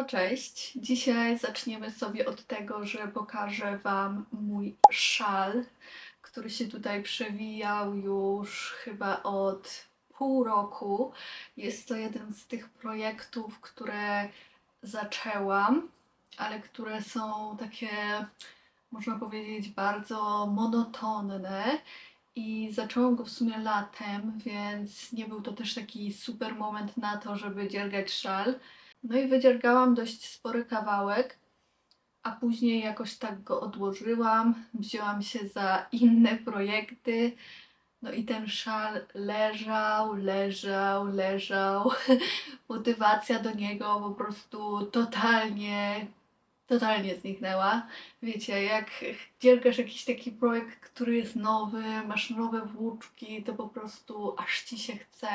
No cześć. Dzisiaj zaczniemy sobie od tego, że pokażę Wam mój szal, który się tutaj przewijał już chyba od pół roku. Jest to jeden z tych projektów, które zaczęłam, ale które są takie, można powiedzieć, bardzo monotonne. I zaczęłam go w sumie latem, więc nie był to też taki super moment na to, żeby dziergać szal. No i wydziergałam dość spory kawałek, a później jakoś tak go odłożyłam, wzięłam się za inne projekty. No i ten szal leżał, leżał, leżał. Motywacja do niego po prostu totalnie, totalnie zniknęła. Wiecie, jak dziergasz jakiś taki projekt, który jest nowy, masz nowe włóczki, to po prostu aż ci się chce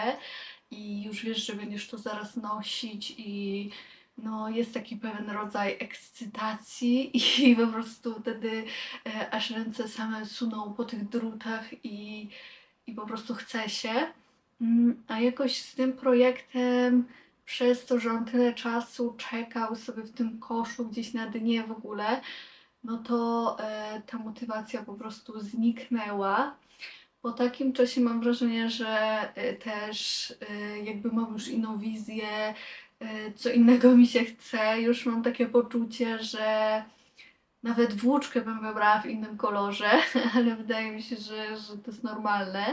i już wiesz, że będziesz to zaraz nosić i no, jest taki pewien rodzaj ekscytacji i po prostu wtedy e, aż ręce same suną po tych drutach i, i po prostu chce się. Mm, A jakoś z tym projektem, przez to, że on tyle czasu czekał sobie w tym koszu gdzieś na dnie w ogóle, no to e, ta motywacja po prostu zniknęła. Po takim czasie mam wrażenie, że e, też e, jakby mam już inną wizję, e, co innego mi się chce. Już mam takie poczucie, że nawet włóczkę bym wybrała w innym kolorze, ale wydaje mi się, że, że to jest normalne.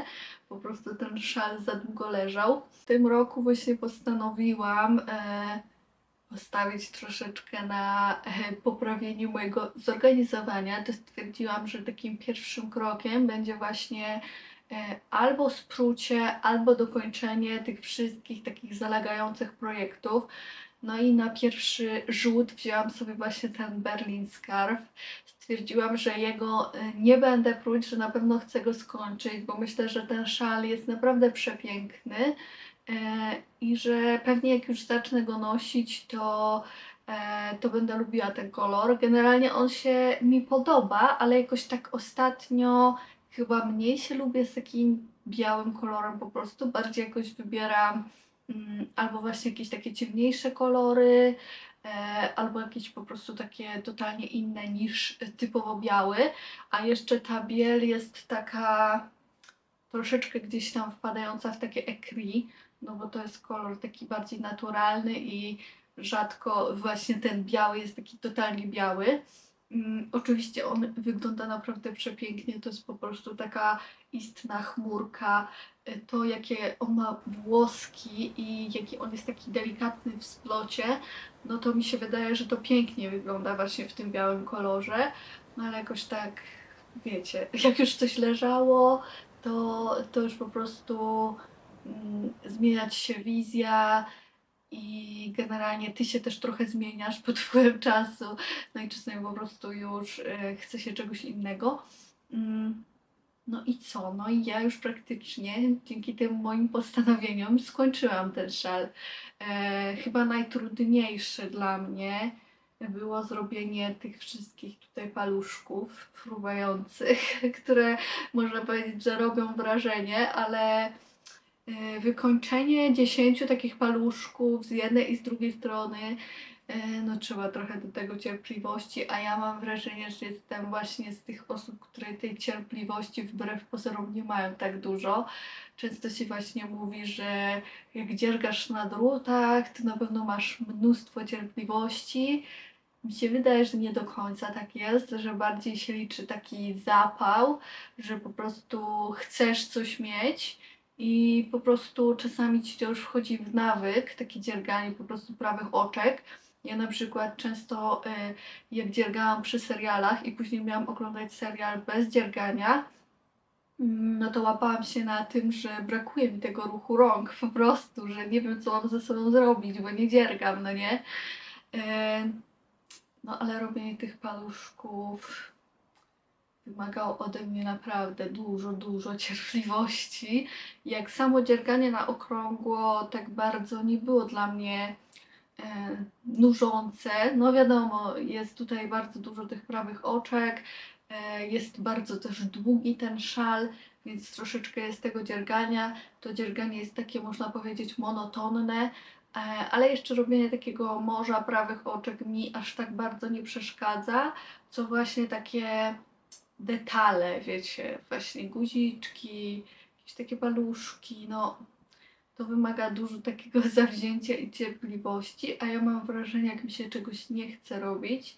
Po prostu ten szal za długo leżał. W tym roku właśnie postanowiłam e, postawić troszeczkę na e, poprawieniu mojego zorganizowania, to stwierdziłam, że takim pierwszym krokiem będzie właśnie e, albo sprócie, albo dokończenie tych wszystkich takich zalegających projektów. No i na pierwszy rzut wzięłam sobie właśnie ten Berlin Scarf. Stwierdziłam, że jego e, nie będę pruć, że na pewno chcę go skończyć, bo myślę, że ten szal jest naprawdę przepiękny. E, i że pewnie jak już zacznę go nosić, to, e, to będę lubiła ten kolor. Generalnie on się mi podoba, ale jakoś tak ostatnio chyba mniej się lubię z takim białym kolorem po prostu. Bardziej jakoś wybieram mm, albo właśnie jakieś takie ciemniejsze kolory, e, albo jakieś po prostu takie totalnie inne niż typowo biały. A jeszcze ta biel jest taka troszeczkę gdzieś tam wpadająca w takie écrit no bo to jest kolor taki bardziej naturalny i rzadko właśnie ten biały jest taki totalnie biały. Mm, oczywiście on wygląda naprawdę przepięknie, to jest po prostu taka istna chmurka. Y, To, jakie on ma włoski i jaki on jest taki delikatny w splocie, no to mi się wydaje, że to pięknie wygląda właśnie w tym białym kolorze. No ale jakoś tak, wiecie, jak już coś leżało, to, to już po prostu zmieniać się wizja i generalnie ty się też trochę zmieniasz pod wpływem czasu, no i po prostu już e, chce się czegoś innego. Mm, No i co? No i ja już praktycznie dzięki tym moim postanowieniom skończyłam ten szal. E, chyba najtrudniejsze dla mnie było zrobienie tych wszystkich tutaj paluszków fruwających, które można powiedzieć, że robią wrażenie, ale wykończenie 10 takich paluszków z jednej i z drugiej strony, e, no trzeba trochę do tego cierpliwości, a ja mam wrażenie, że jestem właśnie z tych osób, które tej cierpliwości wbrew pozorom nie mają tak dużo. Często się właśnie mówi, że jak dziergasz na drutach, to na pewno masz mnóstwo cierpliwości. Mi się wydaje, że nie do końca tak jest, że bardziej się liczy taki zapał, że po prostu chcesz coś mieć i po prostu czasami ci to już wchodzi w nawyk, takie dzierganie po prostu prawych oczek. Ja na przykład często y, jak dziergałam przy serialach i później miałam oglądać serial bez dziergania, mm, no to łapałam się na tym, że brakuje mi tego ruchu rąk po prostu, że nie wiem co mam ze sobą zrobić, bo nie dziergam, no nie? Y, no ale robienie tych paluszków wymagało ode mnie naprawdę dużo, dużo cierpliwości. Jak samo dzierganie na okrągło tak bardzo nie było dla mnie e, nużące. No wiadomo, jest tutaj bardzo dużo tych prawych oczek, e, jest bardzo też długi ten szal, więc troszeczkę jest tego dziergania. To dzierganie jest takie, można powiedzieć, monotonne, E, Ale jeszcze robienie takiego morza prawych oczek mi aż tak bardzo nie przeszkadza, co właśnie takie detale, wiecie, właśnie guziczki, jakieś takie paluszki, no to wymaga dużo takiego zawzięcia i cierpliwości, a ja mam wrażenie, jak mi się czegoś nie chce robić,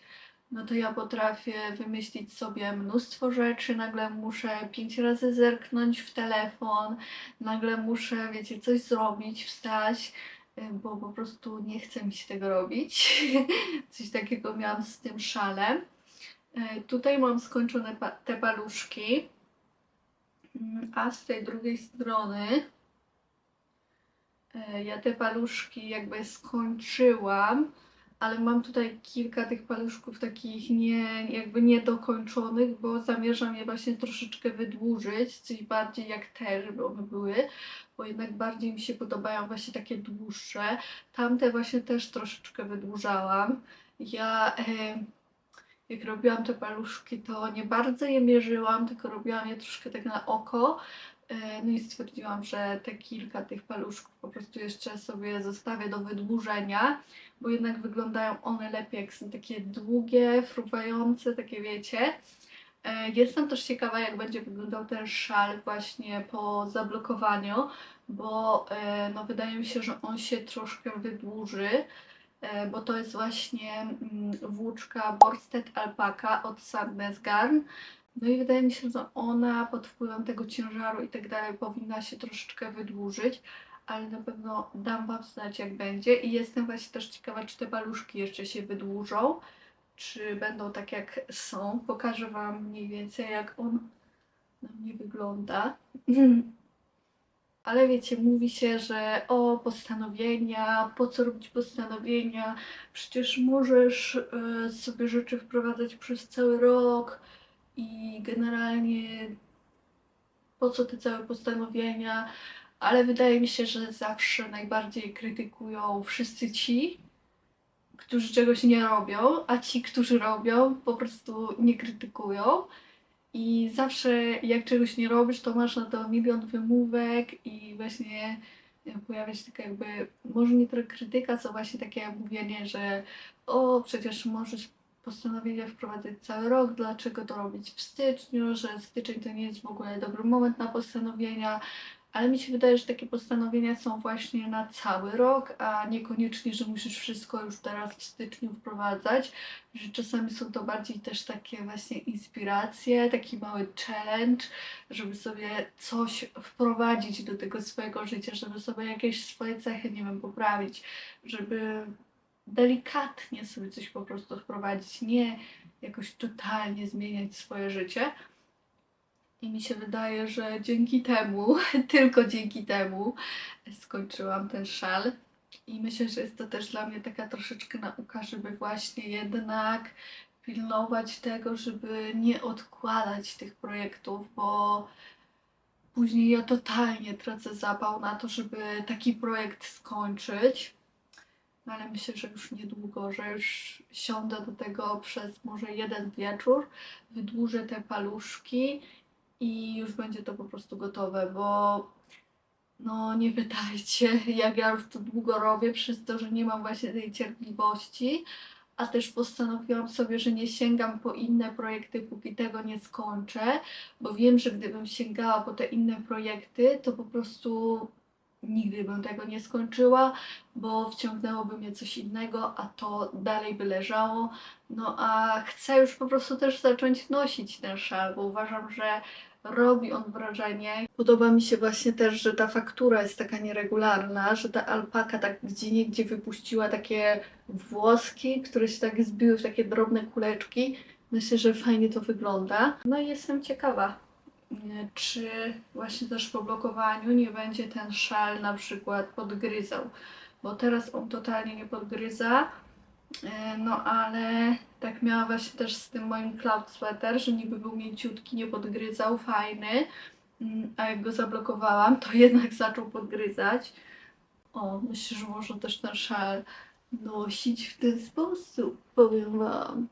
no to ja potrafię wymyślić sobie mnóstwo rzeczy, nagle muszę pięć razy zerknąć w telefon, nagle muszę, wiecie, coś zrobić, wstać, y, bo po prostu nie chce mi się tego robić. Coś takiego miałam z tym szalem. Y, Tutaj mam skończone te paluszki, Mm, a z tej drugiej strony e, ja te paluszki jakby skończyłam, ale mam tutaj kilka tych paluszków takich nie, jakby niedokończonych, bo zamierzam je właśnie troszeczkę wydłużyć, coś bardziej jak te, żeby one były, bo jednak bardziej mi się podobają właśnie takie dłuższe. Tamte właśnie też troszeczkę wydłużałam. Ja e, jak robiłam te paluszki, to nie bardzo je mierzyłam, tylko robiłam je troszkę tak na oko. E, No i stwierdziłam, że te kilka tych paluszków po prostu jeszcze sobie zostawię do wydłużenia, bo jednak wyglądają one lepiej, jak są takie długie, fruwające, takie wiecie. E, Jestem też ciekawa, jak będzie wyglądał ten szal właśnie po zablokowaniu, bo e, no, wydaje mi się, że on się troszkę wydłuży bo to jest właśnie mm, włóczka Borsted Alpaka od Sadness Garn. No i wydaje mi się, że ona pod wpływem tego ciężaru i tak dalej powinna się troszeczkę wydłużyć, ale na pewno dam Wam znać jak będzie i jestem właśnie też ciekawa, czy te paluszki jeszcze się wydłużą, czy będą tak jak są. Pokażę Wam mniej więcej jak on na mnie wygląda. Ale wiecie, mówi się, że o postanowienia, po co robić postanowienia, przecież możesz e, sobie rzeczy wprowadzać przez cały rok i generalnie po co te całe postanowienia, ale wydaje mi się, że zawsze najbardziej krytykują wszyscy ci, którzy czegoś nie robią, a ci, którzy robią, po prostu nie krytykują. I zawsze jak czegoś nie robisz, to masz na to milion wymówek i właśnie e, pojawia się taka jakby, może nie tyle krytyka, co właśnie takie mówienie, że o, przecież możesz postanowienia wprowadzać cały rok, dlaczego to robić w styczniu, że styczeń to nie jest w ogóle dobry moment na postanowienia, ale mi się wydaje, że takie postanowienia są właśnie na cały rok, a niekoniecznie, że musisz wszystko już teraz w styczniu wprowadzać, że czasami są to bardziej też takie właśnie inspiracje, taki mały challenge, żeby sobie coś wprowadzić do tego swojego życia, żeby sobie jakieś swoje cechy, nie wiem, poprawić, żeby delikatnie sobie coś po prostu wprowadzić, nie jakoś totalnie zmieniać swoje życie. I mi się wydaje, że dzięki temu, tylko dzięki temu skończyłam ten szal. I myślę, że jest to też dla mnie taka troszeczkę nauka, żeby właśnie jednak pilnować tego, żeby nie odkładać tych projektów, bo później ja totalnie tracę zapał na to, żeby taki projekt skończyć. No ale myślę, że już niedługo, że już siądę do tego przez może jeden wieczór, wydłużę te paluszki i już będzie to po prostu gotowe, bo no nie pytajcie, jak ja już to długo robię, przez to, że nie mam właśnie tej cierpliwości, a też postanowiłam sobie, że nie sięgam po inne projekty, póki tego nie skończę, bo wiem, że gdybym sięgała po te inne projekty, to po prostu nigdy bym tego nie skończyła, bo wciągnęłoby mnie coś innego, a to dalej by leżało. No a chcę już po prostu też zacząć nosić ten szal, bo uważam, że robi on wrażenie. Podoba mi się właśnie też, że ta faktura jest taka nieregularna, że ta alpaka tak gdzie niegdzie wypuściła takie włoski, które się tak zbiły w takie drobne kuleczki. Myślę, że fajnie to wygląda. No i jestem ciekawa, czy właśnie też po blokowaniu nie będzie ten szal na przykład podgryzał, bo teraz on totalnie nie podgryza. E, No ale tak miała właśnie też z tym moim cloud sweater, że niby był mięciutki, nie podgryzał, fajny, Mm, a jak go zablokowałam, to jednak zaczął podgryzać. O, myślę, że można też ten szal nosić w ten sposób, powiem Wam.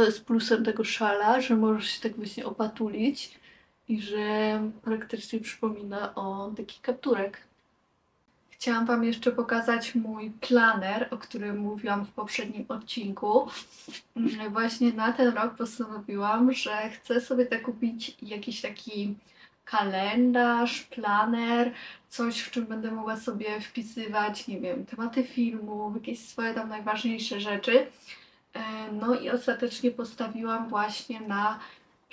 To jest plusem tego szala, że możesz się tak właśnie opatulić i że praktycznie przypomina o taki kapturek. chciałam Wam jeszcze pokazać mój planer, o którym mówiłam w poprzednim odcinku. Mm, Właśnie na ten rok postanowiłam, że chcę sobie zakupić jakiś taki kalendarz, planer, coś, w czym będę mogła sobie wpisywać, nie wiem, tematy filmów, jakieś swoje tam najważniejsze rzeczy. E, No i ostatecznie postawiłam właśnie na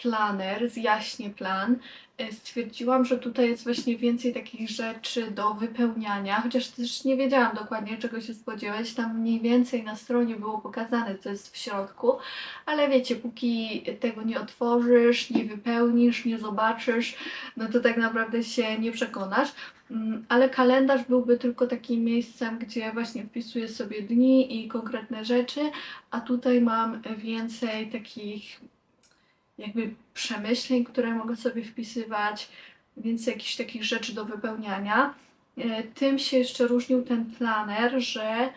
planer, zjaśnie plan. E, Stwierdziłam, że tutaj jest właśnie więcej takich rzeczy do wypełniania, chociaż też nie wiedziałam dokładnie czego się spodziewać. Tam mniej więcej na stronie było pokazane, co jest w środku, ale wiecie, póki tego nie otworzysz, nie wypełnisz, nie zobaczysz, no to tak naprawdę się nie przekonasz. Mm, Ale kalendarz byłby tylko takim miejscem, gdzie właśnie wpisuję sobie dni i konkretne rzeczy, a tutaj mam więcej takich jakby przemyśleń, które mogę sobie wpisywać, więcej jakichś takich rzeczy do wypełniania. E, Tym się jeszcze różnił ten planer, że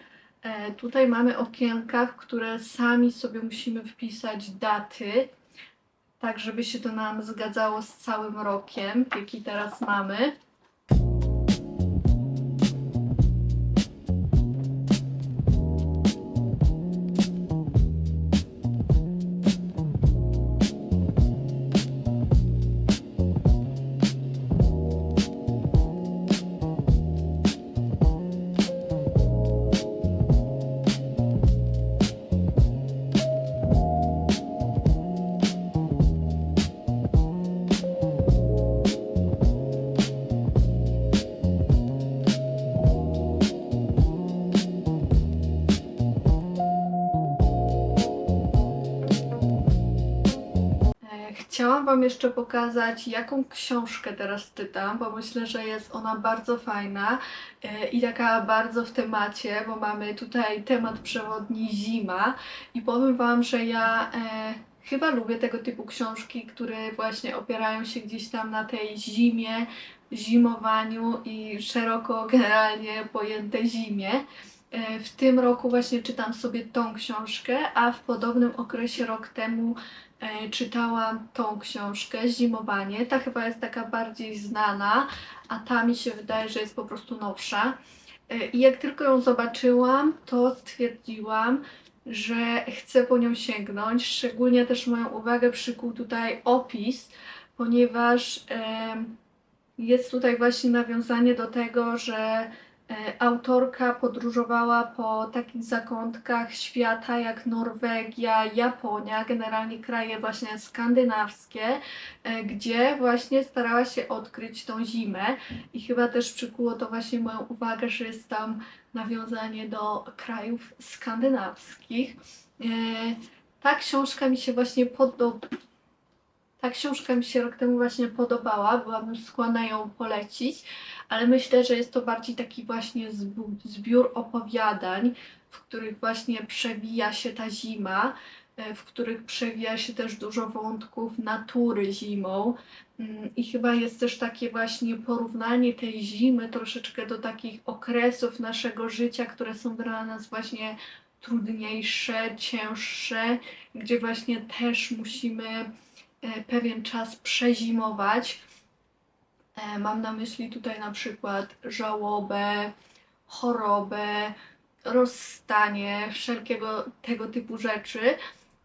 e, tutaj mamy okienka, w które sami sobie musimy wpisać daty, tak żeby się to nam zgadzało z całym rokiem, jaki teraz mamy. Chciałam Wam jeszcze pokazać, jaką książkę teraz czytam, bo myślę, że jest ona bardzo fajna e, i taka bardzo w temacie, bo mamy tutaj temat przewodni zima i powiem Wam, że ja e, chyba lubię tego typu książki, które właśnie opierają się gdzieś tam na tej zimie, zimowaniu i szeroko generalnie pojęte zimie. E, W tym roku właśnie czytam sobie tą książkę, a w podobnym okresie rok temu czytałam tą książkę Zimowanie. Ta chyba jest taka bardziej znana, a ta mi się wydaje, że jest po prostu nowsza. E, I jak tylko ją zobaczyłam, to stwierdziłam, że chcę po nią sięgnąć. Szczególnie też moją uwagę przykuł tutaj opis, ponieważ jest tutaj właśnie nawiązanie do tego, że e, autorka podróżowała po takich zakątkach świata jak Norwegia, Japonia, generalnie kraje właśnie skandynawskie, e, gdzie właśnie starała się odkryć tą zimę i chyba też przykuło to właśnie moją uwagę, że jest tam nawiązanie do krajów skandynawskich. E, Ta książka mi się właśnie podoba. Ta książka mi się rok temu właśnie podobała, byłabym skłonna ją polecić, ale myślę, że jest to bardziej taki właśnie zbiór opowiadań, w których właśnie przewija się ta zima, e, w których przewija się też dużo wątków natury zimą. Mm, I chyba jest też takie właśnie porównanie tej zimy troszeczkę do takich okresów naszego życia, które są dla nas właśnie trudniejsze, cięższe, gdzie właśnie też musimy pewien czas przezimować. E, Mam na myśli tutaj na przykład żałobę, chorobę, rozstanie, wszelkiego tego typu rzeczy.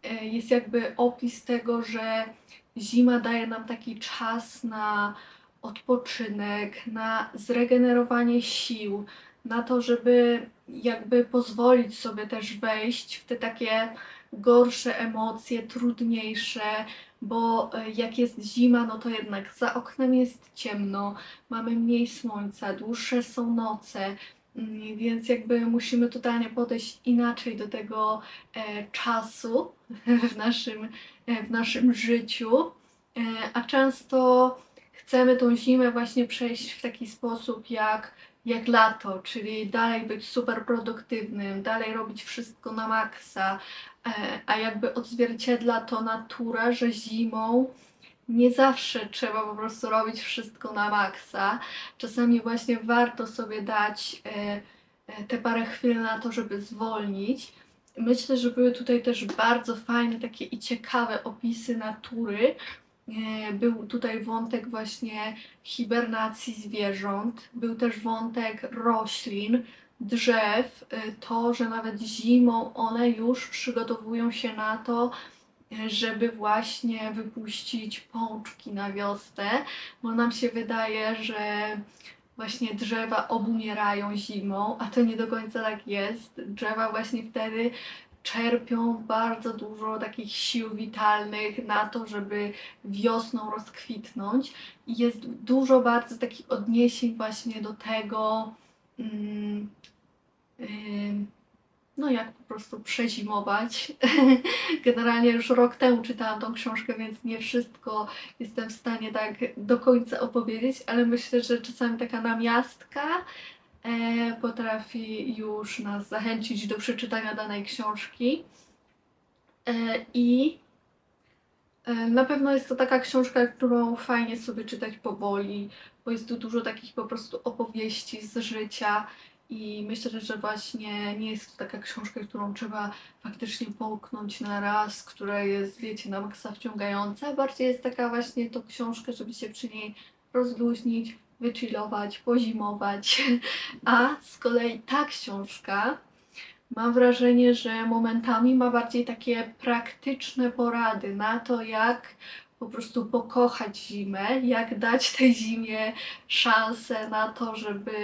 E, Jest jakby opis tego, że zima daje nam taki czas na odpoczynek, na zregenerowanie sił, na to, żeby jakby pozwolić sobie też wejść w te takie gorsze emocje, trudniejsze, bo e, jak jest zima, no to jednak za oknem jest ciemno, mamy mniej słońca, dłuższe są noce, mm, więc jakby musimy totalnie podejść inaczej do tego e, czasu w naszym, e, w naszym życiu, a często chcemy tą zimę właśnie przejść w taki sposób jak, jak lato, czyli dalej być super produktywnym, dalej robić wszystko na maksa, e, a jakby odzwierciedla to natura, że zimą nie zawsze trzeba po prostu robić wszystko na maksa. Czasami właśnie warto sobie dać e, e, te parę chwil na to, żeby zwolnić. Myślę, że były tutaj też bardzo fajne takie i ciekawe opisy natury, Był tutaj wątek właśnie hibernacji zwierząt, był też wątek roślin, drzew, e, to, że nawet zimą one już przygotowują się na to, e, żeby właśnie wypuścić pączki na wiosnę, bo nam się wydaje, że właśnie drzewa obumierają zimą, a to nie do końca tak jest. Drzewa właśnie wtedy czerpią bardzo dużo takich sił witalnych na to, żeby wiosną rozkwitnąć. I jest dużo bardzo takich odniesień właśnie do tego, mm, no jak po prostu przezimować. Generalnie już rok temu czytałam tą książkę, więc nie wszystko jestem w stanie tak do końca opowiedzieć, ale myślę, że czasami taka namiastka potrafi już nas zachęcić do przeczytania danej książki. E, I e, na pewno jest to taka książka, którą fajnie sobie czytać powoli, bo jest tu dużo takich po prostu opowieści z życia. I myślę, że właśnie nie jest to taka książka, którą trzeba faktycznie połknąć na raz, która jest, wiecie, na maksa wciągająca. Bardziej jest taka właśnie to książka, żeby się przy niej rozluźnić, wychillować, pozimować. A z kolei ta książka mam wrażenie, że momentami ma bardziej takie praktyczne porady na to, jak po prostu pokochać zimę, jak dać tej zimie szansę na to, żeby,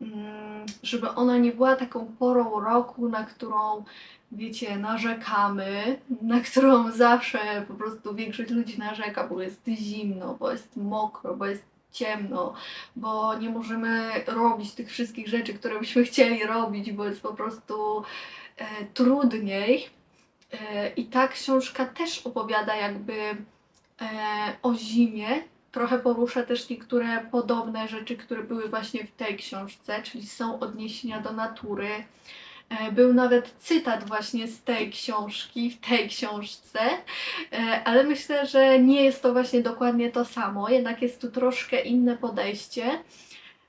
mm, żeby ona nie była taką porą roku, na którą wiecie, narzekamy, na którą zawsze po prostu większość ludzi narzeka, bo jest zimno, bo jest mokro, bo jest ciemno, bo nie możemy robić tych wszystkich rzeczy, które byśmy chcieli robić, bo jest po prostu e, trudniej. E, I ta książka też opowiada jakby e, o zimie. Trochę porusza też niektóre podobne rzeczy, które były właśnie w tej książce, czyli są odniesienia do natury. E, Był nawet cytat właśnie z tej książki, w tej książce, e, ale myślę, że nie jest to właśnie dokładnie to samo, jednak jest tu troszkę inne podejście.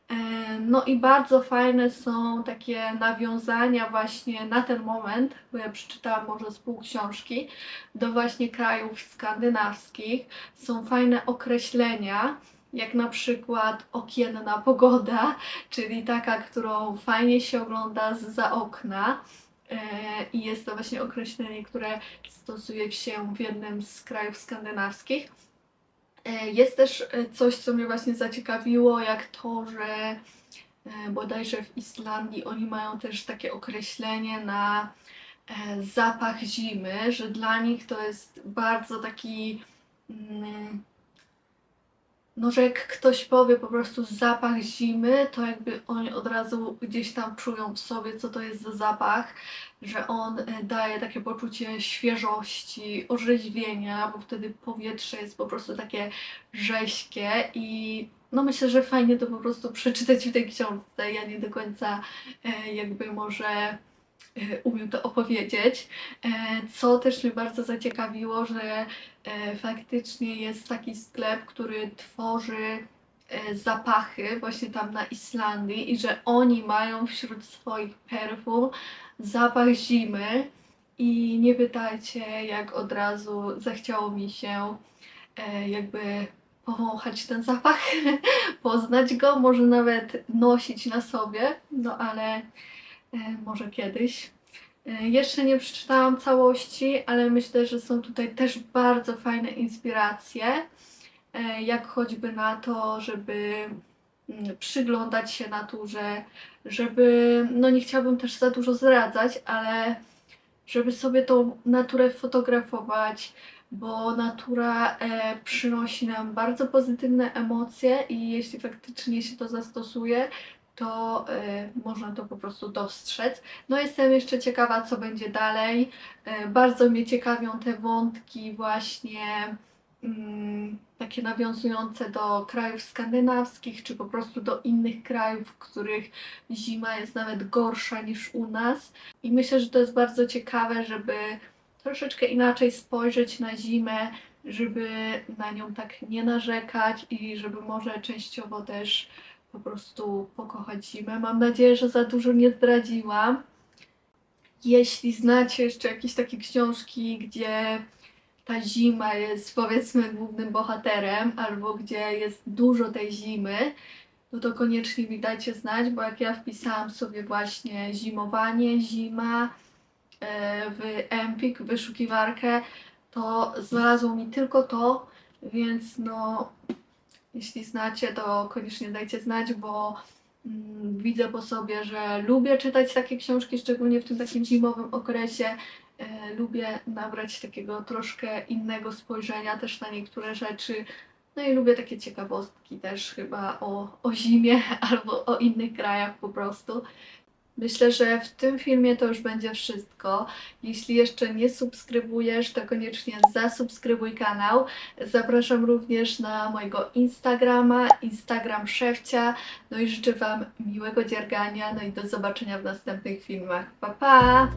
E, No i bardzo fajne są takie nawiązania właśnie na ten moment, bo ja przeczytałam może z pół książki, do właśnie krajów skandynawskich. Są fajne określenia, jak na przykład okienna pogoda, czyli taka, którą fajnie się ogląda za okna. E, I jest to właśnie określenie, które stosuje się w jednym z krajów skandynawskich. E, Jest też e, coś, co mnie właśnie zaciekawiło, jak to, że bodajże w Islandii oni mają też takie określenie na zapach zimy, że dla nich to jest bardzo taki. No, że jak ktoś powie po prostu zapach zimy, to jakby oni od razu gdzieś tam czują w sobie, co to jest za zapach, że on e, daje takie poczucie świeżości, orzeźwienia, bo wtedy powietrze jest po prostu takie rześkie i no myślę, że fajnie to po prostu przeczytać w tej książce. Ja nie do końca e, jakby może umiem to opowiedzieć. E, Co też mnie bardzo zaciekawiło, że e, faktycznie jest taki sklep, który tworzy e, zapachy właśnie tam na Islandii i że oni mają wśród swoich perfum zapach zimy i nie pytajcie, jak od razu zachciało mi się e, jakby powąchać ten zapach, poznać go, może nawet nosić na sobie, no ale e, może kiedyś. E, Jeszcze nie przeczytałam całości, ale myślę, że są tutaj też bardzo fajne inspiracje, e, jak choćby na to, żeby mm, przyglądać się naturze, żeby, no nie chciałabym też za dużo zdradzać, ale żeby sobie tą naturę fotografować, bo natura e, przynosi nam bardzo pozytywne emocje i jeśli faktycznie się to zastosuje, to e, można to po prostu dostrzec. No jestem jeszcze ciekawa, co będzie dalej. E, bardzo mnie ciekawią te wątki właśnie mm, takie nawiązujące do krajów skandynawskich, czy po prostu do innych krajów, w których zima jest nawet gorsza niż u nas. I myślę, że to jest bardzo ciekawe, żeby troszeczkę inaczej spojrzeć na zimę, żeby na nią tak nie narzekać i żeby może częściowo też po prostu pokochać zimę. Mam nadzieję, że za dużo nie zdradziłam. Jeśli znacie jeszcze jakieś takie książki, gdzie ta zima jest powiedzmy głównym bohaterem, albo gdzie jest dużo tej zimy, no to koniecznie mi dajcie znać, bo jak ja wpisałam sobie właśnie zimowanie, zima e, w Empik, wyszukiwarkę, to znalazło mi tylko to, więc no jeśli znacie, to koniecznie dajcie znać, bo mm, widzę po sobie, że lubię czytać takie książki, szczególnie w tym takim zimowym okresie. E, lubię nabrać takiego troszkę innego spojrzenia też na niektóre rzeczy. No i lubię takie ciekawostki też chyba o, o zimie albo o innych krajach po prostu. Myślę, że w tym filmie to już będzie wszystko. Jeśli jeszcze nie subskrybujesz, to koniecznie zasubskrybuj kanał. Zapraszam również na mojego Instagrama, Instagram Szewcia. No i życzę Wam miłego dziergania, no i do zobaczenia w następnych filmach. Pa, pa!